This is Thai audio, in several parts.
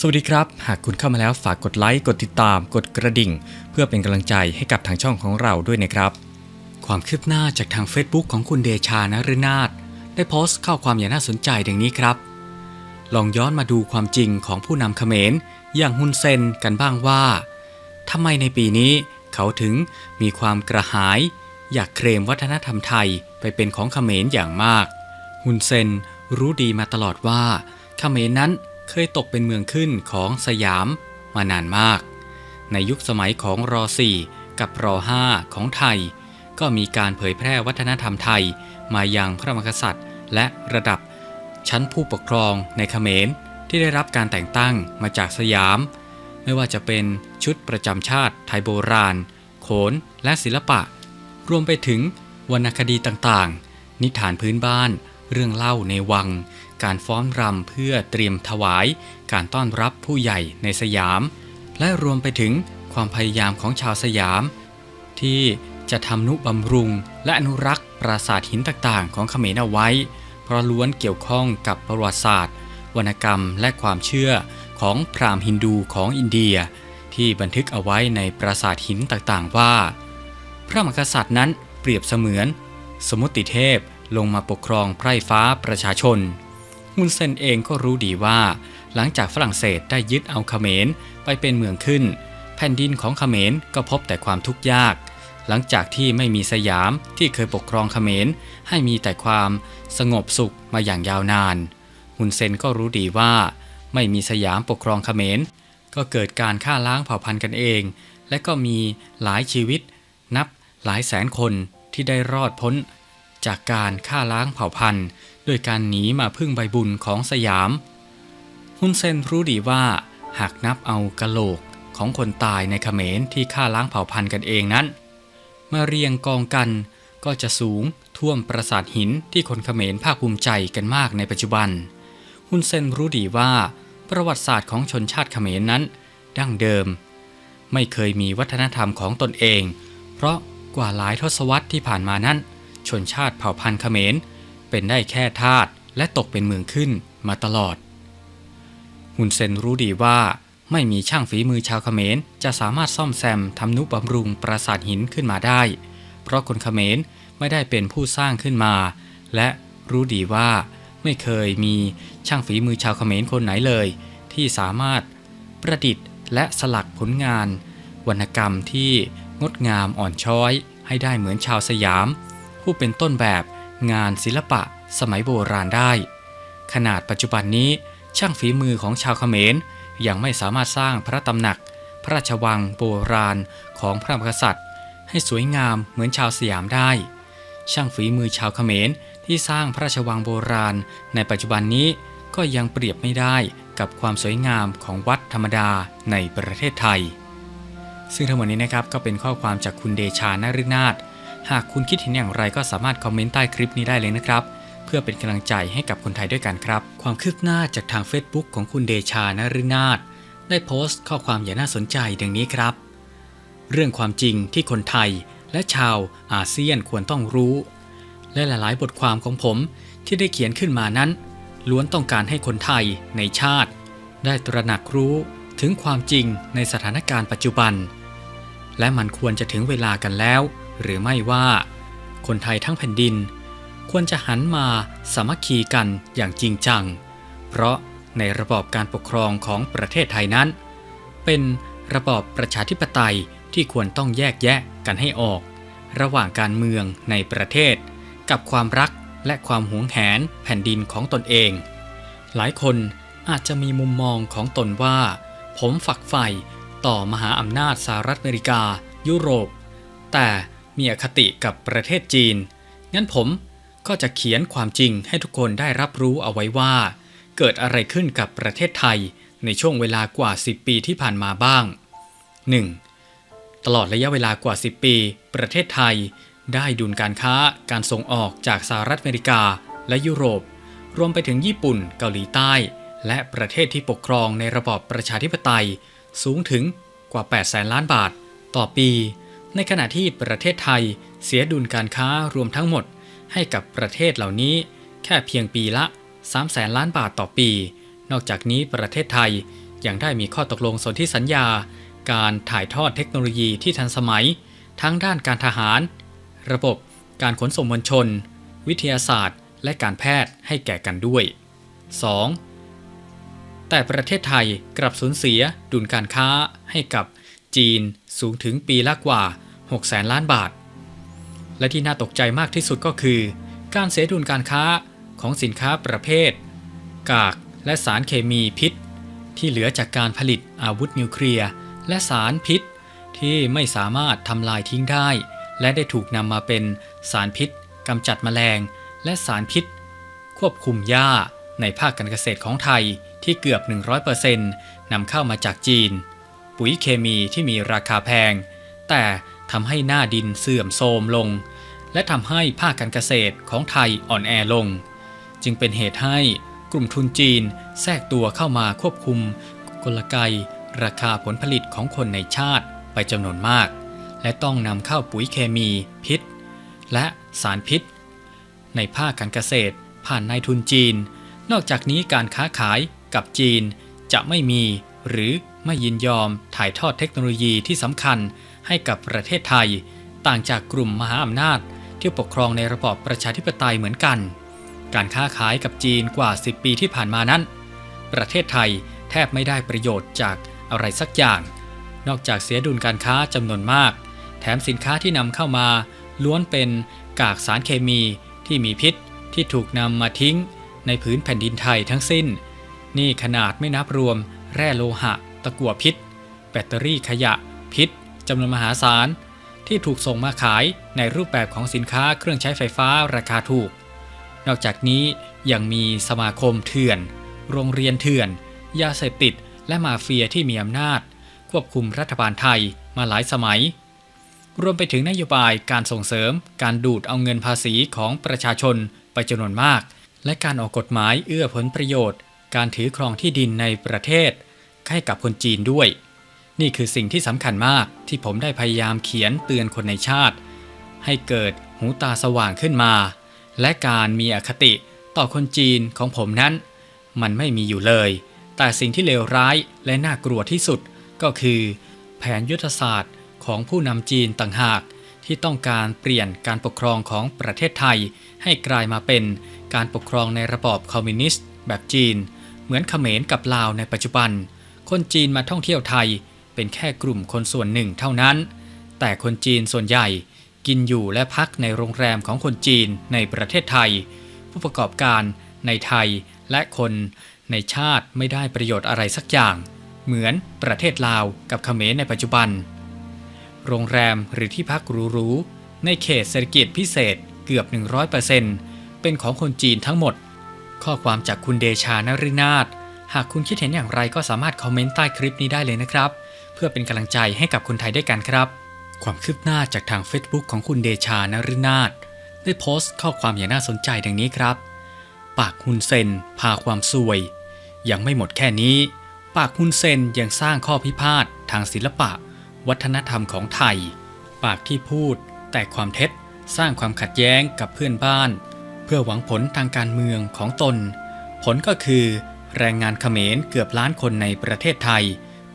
สวัสดีครับ หากคุณเข้ามาแล้วฝากกดไลค์ กดติดตาม กดกระดิ่ง เพื่อเป็นกำลังใจให้กับทางช่องของเราด้วยนะครับ ความคืบหน้าจากทาง Facebook ของคุณเดชานฤนาถได้โพสต์ข้อความอย่างน่าสนใจดังนี้ครับ ลองย้อนมาดูความจริงของผู้นำเขมร อย่างฮุนเซนกันบ้างว่าทำไมในปีนี้เขาถึงมีความกระหาย อยากเคลมวัฒนธรรมไทยไปเป็นของเขมรอย่างมากฮุนเซนรู้ดีมาตลอดว่าเขมรนั้น เคยตกเป็นเมืองขึ้นของสยามมานานมาก ในยุคสมัยของร4กับร5ของไทย ก็มีการเผยแพร่วัฒนธรรมไทยมายังพระมหากษัตริย์ และระดับชั้นผู้ปกครองในเขมรที่ได้รับการแต่งตั้งมาจากสยาม ไม่ว่าจะเป็นชุดประจำชาติไทยโบราณ โขนและศิลปะ รวมไปถึงวรรณคดีต่างๆ นิทานพื้นบ้าน เรื่องเล่าในวัง การฟ้อนรำเพื่อเตรียมถวาย การต้อนรับผู้ใหญ่ในสยาม และรวมไปถึงความพยายามของชาวสยาม ที่จะทำนุบำรุง และอนุรักษ์ปราสาทหินต่างๆ ของเขมรเอาไว้ เพราะล้วนเกี่ยวข้องกับประวัติศาสตร์ วรรณกรรมและความเชื่อของพราหมณ์ฮินดูของอินเดีย ที่บันทึกเอาไว้ในปราสาทหินต่างๆ ว่า พระมหากษัตริย์นั้นเปรียบเสมือน สมุติเทพลงมาปกครองไพร่ฟ้าประชาชน ฮุนเซนเองก็รู้ดีว่า หลังจากฝรั่งเศสได้ยึดเอาเขมรไปเป็นเมืองขึ้น แผ่นดินของเขมรก็พบแต่ความทุกข์ยาก หลังจากที่ไม่มีสยามที่เคยปกครองเขมรให้มีแต่ความสงบสุขมาอย่างยาวนานฮุนเซนก็รู้ดีว่า ไม่มีสยามปกครองเขมรก็เกิดการฆ่าล้างเผ่าพันธุ์กันเอง และก็มีหลายชีวิต นับหลายแสนคนที่ได้รอดพ้น จากการฆ่าล้างเผ่าพันธุ์ โดยการหนีมาพึ่งใบบุญของสยาม ฮุนเซนรู้ดีว่า หากนับเอากะโหลกของคนตายในเขมรที่ฆ่าล้างเผ่าพันธุ์กันเองนั้น มาเรียงกองกันก็จะสูงท่วมปราสาทหินที่คนเขมรภาคภูมิใจกันมากในปัจจุบัน ฮุนเซนรู้ดีว่าประวัติศาสตร์ของชนชาติเขมรนั้น ดั้งเดิม ไม่เคยมีวัฒนธรรมของตนเอง เพราะกว่าหลายทศวรรษที่ผ่านมานั้น ชนชาติเผ่าพันธุ์เขมร เป็นได้แค่ทาสและตกเป็นเมืองขึ้นมาตลอดฮุนเซนรู้ดีว่าไม่มีช่างฝีมือชาวเขมร จะสามารถซ่อมแซมทำนุบำรุงปราสาทหินขึ้นมาได้ เพราะคนเขมรไม่ได้เป็นผู้สร้างขึ้นมา และรู้ดีว่าไม่เคยมีช่างฝีมือชาวเขมรคนไหนเลย ที่สามารถประดิษฐ์และสลักผลงาน วรรณกรรมที่งดงามอ่อนช้อยให้ได้เหมือนชาวสยาม ผู้เป็นต้นแบบ งานศิลปะสมัยโบราณได้ ขนาดปัจจุบันนี้ช่างฝีมือของชาวเขมรยังไม่สามารถสร้างพระตำหนัก พระราชวังโบราณของพระมหากษัตริย์ ให้สวยงามเหมือนชาวสยามได้ ช่างฝีมือชาวเขมรที่สร้างพระราชวังโบราณ ในปัจจุบันนี้ก็ยังเปรียบไม่ได้กับความสวยงามของวัดธรรมดาในประเทศไทย ซึ่งทั้งหมดนี้นะครับก็เป็นข้อความจากคุณเดชานฤนาถ หากคุณคิดเห็นอย่างไรก็สามารถคอมเมนต์ใต้คลิปนี้ได้เลยนะครับ เพื่อเป็นกำลังใจให้กับคนไทยด้วยกันครับ ความคืบหน้าจากทาง Facebook ของคุณเดชานฤนาถได้โพสต์ข้อความอย่างน่าสนใจดังนี้ครับ เรื่องความจริงที่คนไทยและชาวอาเซียนควรต้องรู้ และหลาย ๆ บทความของผมที่ได้เขียนขึ้นมานั้น ล้วนต้องการให้คนไทยในชาติ ได้ตระหนักรู้ถึงความจริงในสถานการณ์ปัจจุบัน และมันควรจะถึงเวลากันแล้ว หรือไม่ว่า คนไทยทั้งแผ่นดิน ควรจะหันมาสามัคคีกันอย่างจริงจัง เพราะในระบอบการปกครองของประเทศไทยนั้น เป็นระบอบประชาธิปไตยที่ควรต้องแยกแยะกันให้ออก ระหว่างการเมืองในประเทศ กับความรักและความหวงแหนแผ่นดินของตนเอง หลายคนอาจจะมีมุมมองของตนว่า ผมฝักใฝ่ต่อมหาอำนาจสหรัฐอเมริกา ยุโรป แต่ มีอคติกับประเทศจีน งั้นผมก็จะเขียนความจริงให้ทุกคนได้รับรู้เอาไว้ว่า เกิดอะไรขึ้นกับประเทศไทยในช่วงเวลากว่า 10 ปีที่ผ่านมาบ้าง 1. ตลอดระยะเวลากว่า 10 ปี ประเทศไทย ได้ดุลการค้าการส่งออกจากสหรัฐอเมริกาและยุโรป รวมไปถึงญี่ปุ่น เกาหลีใต้ และประเทศที่ปกครองในระบอบประชาธิปไตย สูงถึงกว่า 8 แสนล้านบาท ต่อปี ในขณะที่ประเทศไทยเสียดุลการค้ารวมทั้งหมด ให้กับประเทศเหล่านี้ แค่เพียงปีละ 3 แสนล้านบาทต่อปี นอกจากนี้ประเทศไทยยังได้มีข้อตกลงสนธิสัญญา การถ่ายทอดเทคโนโลยีที่ทันสมัย ทั้งด้านการทหาร ระบบการขนส่งมวลชน วิทยาศาสตร์ และการแพทย์ให้แก่กันด้วย 2. แต่ประเทศไทยกลับสูญเสียดุลการค้าให้กับ จีนสูงถึงปีละกว่า 6 แสนล้านบาท และที่น่าตกใจมากที่สุดก็คือ การเสียดุลการค้าของสินค้าประเภท กากและสารเคมีพิษ ที่เหลือจากการผลิตอาวุธนิวเคลียร์และสารพิษ ที่ไม่สามารถทำลายทิ้งได้ และได้ถูกนำมาเป็นสารพิษกำจัดแมลง และสารพิษ ควบคุมหญ้าในภาคการเกษตรของไทยที่เกือบ 100%นำเข้ามาจากจีน ปุ๋ยเคมีที่มีราคาแพง แต่ทำให้หน้าดินเสื่อมโทรมลง และทำให้ภาคการเกษตรของไทยอ่อนแอลง จึงเป็นเหตุให้กลุ่มทุนจีนแทรกตัวเข้ามาควบคุมกลไกราคาผลผลิตของคนในชาติไปจำนวนมาก และต้องนำเข้าปุ๋ยเคมีพิษ และสารพิษ ในภาคการเกษตรผ่านนายทุนจีน นอกจากนี้การค้าขายกับจีนจะไม่มีหรือ ไม่ยินยอมถ่ายทอดเทคโนโลยีที่สำคัญให้กับประเทศไทย ต่างจากกลุ่มมหาอำนาจ ที่ปกครองในระบอบประชาธิปไตยเหมือนกัน การค้าขายกับจีนกว่า 10 ปีที่ผ่านมานั้น ประเทศไทยแทบไม่ได้ประโยชน์จากอะไรสักอย่าง นอกจากเสียดุลการค้าจำนวนมาก แถมสินค้าที่นำเข้ามา ล้วนเป็นกากสารเคมีที่มีพิษที่ถูกนำมาทิ้ง ในพื้นแผ่นดินไทยทั้งสิ้น นี่ขนาดไม่นับรวมแร่โลหะะกั่วพิษ แบตเตอรี่ขยะ พิษจำนวนมหาศาล ที่ถูกส่งมาขายในรูปแบบของสินค้าเครื่องใช้ไฟฟ้าราคาถูก นอกจากนี้ยังมีสมาคมเถื่อน โรงเรียนเถื่อน ยาเสพติด และมาเฟียที่มีอำนาจ ควบคุมรัฐบาลไทยมาหลายสมัย รวมไปถึงนโยบายการส่งเสริม การดูดเอาเงินภาษีของประชาชนไปจำนวนมาก และการออกกฎหมายเอื้อผลประโยชน์ การถือครองที่ดินในประเทศ ให้กับคนจีนด้วย นี่คือสิ่งที่สำคัญมากที่ผมได้พยายามเขียนเตือนคนในชาติ ให้เกิดหูตาสว่างขึ้นมา และการมีอคติต่อคนจีนของผมนั้น มันไม่มีอยู่เลย แต่สิ่งที่เลวร้ายและน่ากลัวที่สุดก็คือ แผนยุทธศาสตร์ของผู้นำจีนต่างหากที่ต้องการเปลี่ยนการปกครองของประเทศไทย ให้กลายมาเป็นการปกครองในระบอบคอมมิวนิสต์แบบจีน เหมือนเขมรกับลาวในปัจจุบัน คนจีนมาท่องเที่ยวไทย เป็นแค่กลุ่มคนส่วนหนึ่งเท่านั้น แต่คนจีนส่วนใหญ่กินอยู่และพักในโรงแรมของคนจีนในประเทศไทย ผู้ประกอบการในไทยและคนในชาติไม่ได้ประโยชน์อะไรสักอย่าง เหมือนประเทศลาวกับเขมรในปัจจุบัน โรงแรมหรือที่พักหรูๆในเขตเศรษฐกิจพิเศษเกือบ 100%เป็นของคนจีนทั้งหมด ข้อความจากคุณเดชานฤนาถ หากคุณคิดเห็นอย่างไรก็สามารถคอมเมนต์ใต้คลิปนี้ได้เลยนะครับ เพื่อเป็นกำลังใจให้กับคนไทยด้วยกันครับ ความคืบหน้าจากทาง Facebook ของคุณเดชานฤนาถได้โพสต์ข้อความอย่างน่าสนใจดังนี้ครับ ปากฮุนเซนพาความซวย ยังไม่หมดแค่นี้ ปากฮุนเซนยังสร้างข้อพิพาททางศิลปะ วัฒนธรรมของไทย ปากที่พูด แต่ความเท็จสร้างความขัดแย้งกับเพื่อนบ้าน เพื่อหวังผลทางการเมืองของตน ผลก็คือ แรงงานเขมรเกือบล้านคนในประเทศไทย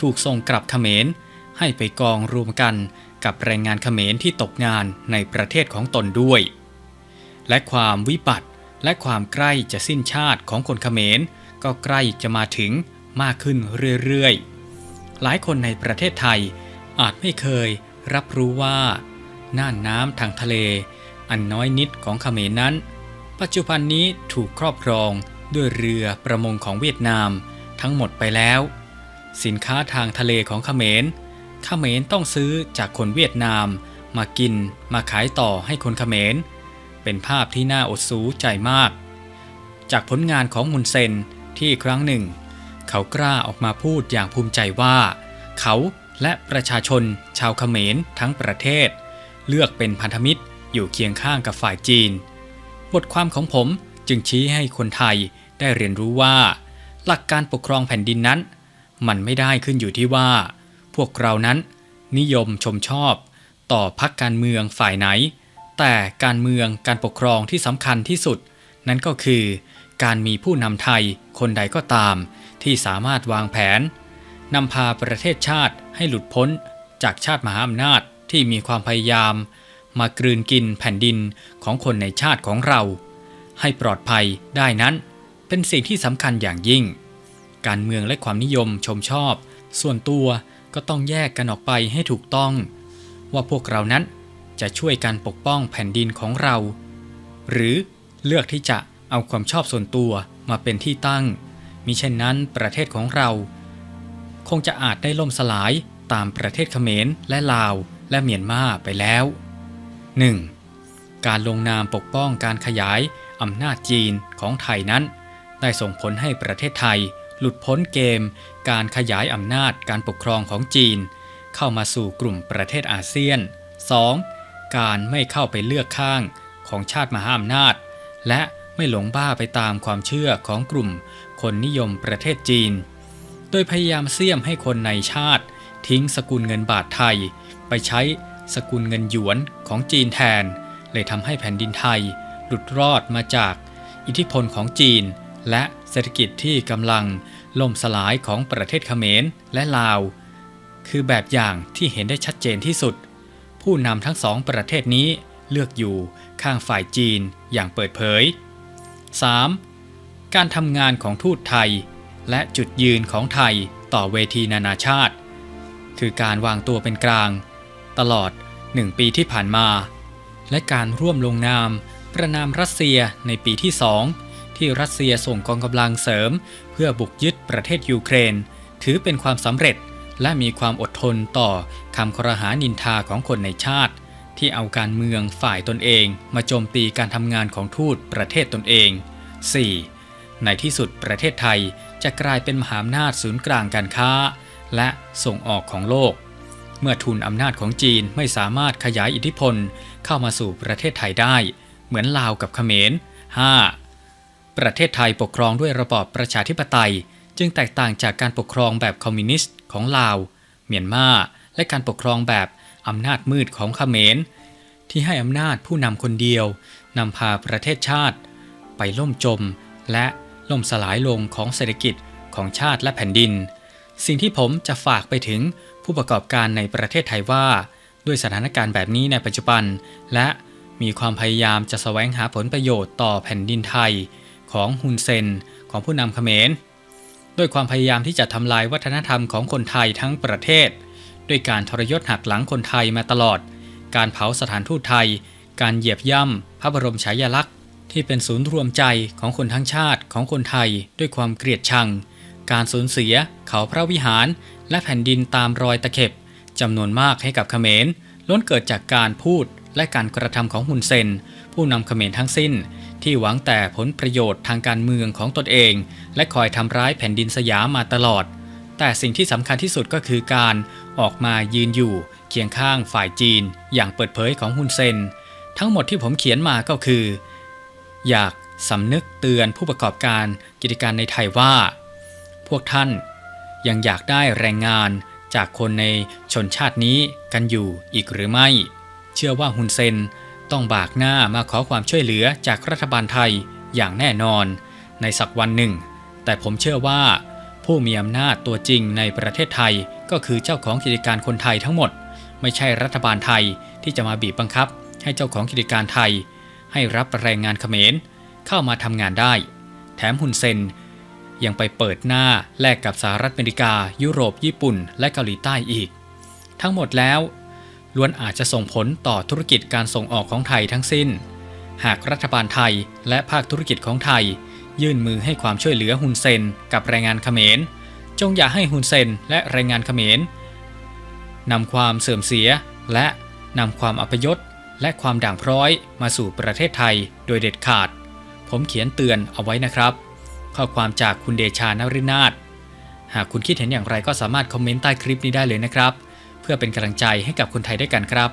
ถูกส่งกลับเขมรให้ไปกองรวมกันกับแรงงานเขมรที่ตกงานในประเทศของตนด้วย และความวิบัติและความใกล้จะสิ้นชาติของคนเขมร ก็ใกล้จะมาถึงมากขึ้นเรื่อยๆ หลายคนในประเทศไทยอาจไม่เคยรับรู้ว่า น่านน้ำทางทะเล อันน้อยนิดของเขมรนั้น ปัจจุบันนี้ถูกครอบครอง ด้วยเรือประมงของเวียดนามทั้งหมดไปแล้ว สินค้าทางทะเลของเขมรเขมรต้องซื้อจากคนเวียดนาม มากินมาขายต่อให้คนเขมร เป็นภาพที่น่าอดสูใจมาก จากผลงานของมุนเซนที่ครั้งหนึ่ง เขากล้าออกมาพูดอย่างภูมิใจว่า เขาและประชาชนชาวเขมรทั้งประเทศ เลือกเป็นพันธมิตรอยู่เคียงข้างกับฝ่ายจีน บทความของผมจึงชี้ให้คนไทย ได้เรียนรู้ว่า หลักการปกครองแผ่นดินนั้น มันไม่ได้ขึ้นอยู่ที่ว่า พวกเรานั้น นิยมชมชอบ ต่อพักการเมืองฝ่ายไหน แต่การเมืองการปกครองที่สำคัญที่สุด นั่นก็คือ การมีผู้นำไทยคนใดก็ตาม ที่สามารถวางแผนนำพาประเทศชาติให้หลุดพ้น จากชาติมหาอำนาจที่มีความพยายาม มากลืนกินแผ่นดินของคนในชาติของเรา ให้ปลอดภัยได้นั้น เป็นสิ่งที่สำคัญอย่างยิ่ง การเมืองและความนิยมชมชอบ ส่วนตัวก็ต้องแยกกันออกไปให้ถูกต้อง ว่าพวกเรานั้นจะช่วยกันปกป้องแผ่นดินของเรา หรือเลือกที่จะเอาความชอบส่วนตัวมาเป็นที่ตั้งมิเช่นนั้นประเทศของเรา คงจะอาจได้ล่มสลายตามประเทศเขมรและลาวและเมียนมาไปแล้ว 1. การลงนามปกป้องการขยายอำนาจจีนของไทยนั้น ได้ส่งผลให้ประเทศไทย หลุดพ้นเกม การขยายอำนาจการปกครองของจีน เข้ามาสู่กลุ่มประเทศอาเซียน 2. การไม่เข้าไปเลือกข้างของชาติมหาอำนาจ และไม่หลงบ้าไปตามความเชื่อของกลุ่ม คนนิยมประเทศจีน โดยพยายามเสี่ยมให้คนในชาติ ทิ้งสกุลเงินบาทไทย ไปใช้สกุลเงินหยวนของจีนแทน เลยทำให้แผ่นดินไทย หลุดรอดมาจาก อิทธิพลของจีน และเศรษฐกิจที่กำลังล่มสลายของประเทศเขมรและลาว คือแบบอย่างที่เห็นได้ชัดเจนที่สุด ผู้นำทั้งสองประเทศนี้เลือกอยู่ข้างฝ่ายจีนอย่างเปิดเผย 3. การทำงานของทูตไทย และจุดยืนของไทยต่อเวทีนานาชาติ คือการวางตัวเป็นกลาง ตลอด1ปีที่ผ่านมา และการร่วมลงนาม ประนามรัสเซียในปีที่2 ที่รัสเซียส่งกองกำลังเสริม เพื่อบุกยึดประเทศยูเครน ถือเป็นความสำเร็จและมีความอดทนต่อคำครหานินทาของคนในชาติ ที่เอาการเมืองฝ่ายตนเอง มาโจมตีการทำงานของทูตประเทศตนเอง 4. ในที่สุดประเทศไทยจะกลายเป็นมหาอำนาจศูนย์กลางการค้า และส่งออกของโลก เมื่อทุนอำนาจของจีนไม่สามารถขยายอิทธิพลเข้ามาสู่ประเทศไทยได้ เหมือนลาวกับเขมร 5. ประเทศไทยปกครองด้วยระบอบประชาธิปไตย จึงแตกต่างจากการปกครองแบบคอมมิวนิสต์ของลาว เมียนมาและการปกครองแบบอำนาจมืดของเขมร ที่ให้อำนาจผู้นำคนเดียวนำพาประเทศชาติ ไปล่มจม และล่มสลายลงของเศรษฐกิจของชาติและแผ่นดิน สิ่งที่ผมจะฝากไปถึงผู้ประกอบการในประเทศไทยว่า ด้วยสถานการณ์แบบนี้ในปัจจุบัน และมีความพยายามจะแสวงหาผลประโยชน์ต่อแผ่นดินไทย ของฮุนเซนของผู้นำเขมรด้วยความพยายามที่จะทำลายวัฒนธรรมของคนไทยทั้งประเทศ ด้วยการทรยศหักหลังคนไทยมาตลอด การเผาสถานทูตไทย การเหยียบย่ำพระบรมฉายาลักษณ์ ที่เป็นศูนย์รวมใจของคนทั้งชาติของคนไทย ด้วยความเกลียดชัง การสูญเสีย เขาพระวิหาร และแผ่นดินตามรอยตะเข็บจำนวนมากให้กับเขมรล้นเกิดจากการพูดและการกระทำของฮุนเซน ผู้นำเขมรทั้งสิ้น ที่หวังแต่ผลประโยชน์ทางการเมืองของตนเอง และคอยทำร้ายแผ่นดินสยามมาตลอด แต่สิ่งที่สำคัญที่สุดก็คือการออกมายืนอยู่เคียงข้างฝ่ายจีน อย่างเปิดเผยของฮุนเซน ทั้งหมดที่ผมเขียนมาก็คือ อยากสำนึกเตือนผู้ประกอบการกิจการในไทยว่า พวกท่านยังอยากได้แรงงานจากคนในชนชาตินี้กันอยู่อีกหรือไม่ เชื่อว่าฮุนเซน ต้องบากหน้ามาขอความช่วยเหลือจากรัฐบาลไทยอย่างแน่นอน ในสักวันหนึ่ง แต่ผมเชื่อว่า ผู้มีอำนาจตัวจริงในประเทศไทยก็คือเจ้าของกิจการคนไทยทั้งหมด ไม่ใช่รัฐบาลไทยที่จะมาบีบบังคับ ให้เจ้าของกิจการไทย ให้รับแรงงานเขมรเข้ามาทำงานได้ แถมฮุนเซนยังไปเปิดหน้าแลกกับสหรัฐอเมริกา ยุโรปญี่ปุ่น และเกาหลีใต้อีก ทั้งหมดแล้ว ล้วนอาจจะส่งผลต่อธุรกิจการส่งออกของไทยทั้งสิ้น หากรัฐบาลไทยและภาคธุรกิจของไทย ยื่นมือให้ความช่วยเหลือฮุนเซนกับแรงงานเขมร จงอย่าให้ฮุนเซนและแรงงานเขมรนำความเสื่อมเสียและนำความอัปยศและความด่างพร้อยมาสู่ประเทศไทยโดยเด็ดขาด ผมเขียนเตือนเอาไว้นะครับ ข้อความจากคุณเดชานรินาถหากคุณคิดเห็นอย่างไรก็สามารถคอมเมนต์ใต้คลิปนี้ได้เลยนะครับ เพื่อเป็นกำลังใจให้กับคนไทยด้วยกันครับ